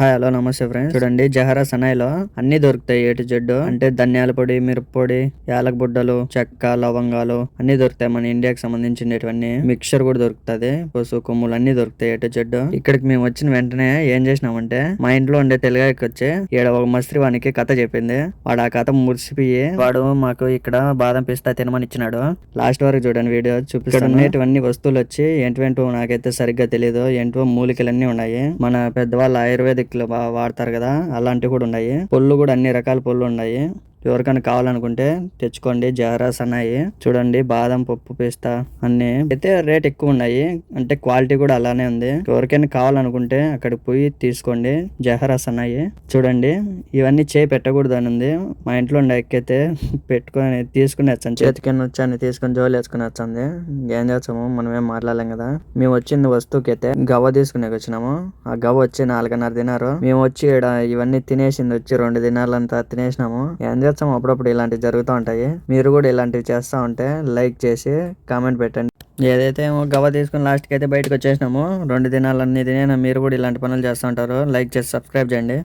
Hi hello నమస్తే friends. చూడండి జహరా సనాయిలో అన్ని దొరుకుతాయి ఏటు జడ్డు. అంటే ధనియాల పొడి మిరప్పొడి యాలక బుడ్డలు చెక్క లవంగాలు అన్ని దొరుకుతాయి మన ఇండియాకి సంబంధించినటువంటి మిక్చర్ కూడా దొరుకుతుంది పసుపు కొమ్ములు అన్ని దొరుకుతాయి ఏటు జడ్డు. ఇక్కడికి మేము వచ్చిన వెంటనే ఏం చేసినామంటే మా ఇంట్లో ఉండే తెలుగాకి వచ్చి ఈడ ఒక మస్త్రి వానికి కథ చెప్పింది. వాడు ఆ కథ మురిసిపోయి వాడు మాకు ఇక్కడ బాదం పిస్తా తినమని ఇచ్చినాడు. లాస్ట్ వరకు చూడండి వీడియో చూపిస్తున్నటువంటి వస్తువులు వచ్చి ఏంటివేంటో నాకైతే సరిగ్గా తెలియదు ఏంటో మూలికలన్నీ ఉన్నాయి. మన పెద్దవాళ్ళ ఆయుర్వేదిక్ లో వాడతారు కదా అలాంటివి కూడా ఉన్నాయి. పొల్లు కూడా అన్ని రకాల పొల్లు ఉన్నాయి. ఎవరికైనా కావాలనుకుంటే తెచ్చుకోండి. జారాస్ అన్నాయి. చూడండి బాదం పప్పు పిస్తా అన్ని. అయితే రేట్ ఎక్కువ ఉన్నాయి. అంటే క్వాలిటీ కూడా అలానే ఉంది. ఎవరికైనా కావాలనుకుంటే అక్కడికి పోయి తీసుకోండి. జహరాస్ అన్నాయి. చూడండి ఇవన్నీ చేయి పెట్టకూడదు అని ఉంది. మా ఇంట్లో ఉండే ఎక్కైతే పెట్టుకొని తీసుకుని వచ్చాను. చేతికి వచ్చాను తీసుకొని జోలు వేసుకుని వచ్చింది ఏం చేస్తాము? మనమేం మాట్లాడలేం కదా. మేము వచ్చింది వస్తువుకి అయితే గవ్వ తీసుకునే వచ్చినాము. ఆ గవ్వ వచ్చి నాలుగున్నర తినారు మేము వచ్చి ఈడ ఇవన్నీ తినేసింది వచ్చి రెండు దినాలంతా తినేసినాము. ఏం చేస్తాము అప్పుడప్పుడు ఇలాంటివి జరుగుతూ ఉంటాయి. మీరు కూడా ఇలాంటివి చేస్తూ ఉంటే లైక్ చేసి కామెంట్ పెట్టండి. ఏదైతే ఏమో గవ్వ తీసుకుని లాస్ట్కి అయితే బయటకు వచ్చేసినాము రెండు దినాలన్నీ తినే మీరు కూడా ఇలాంటి పనులు చేస్తూ ఉంటారు లైక్ చేసి సబ్స్క్రైబ్ చేయండి.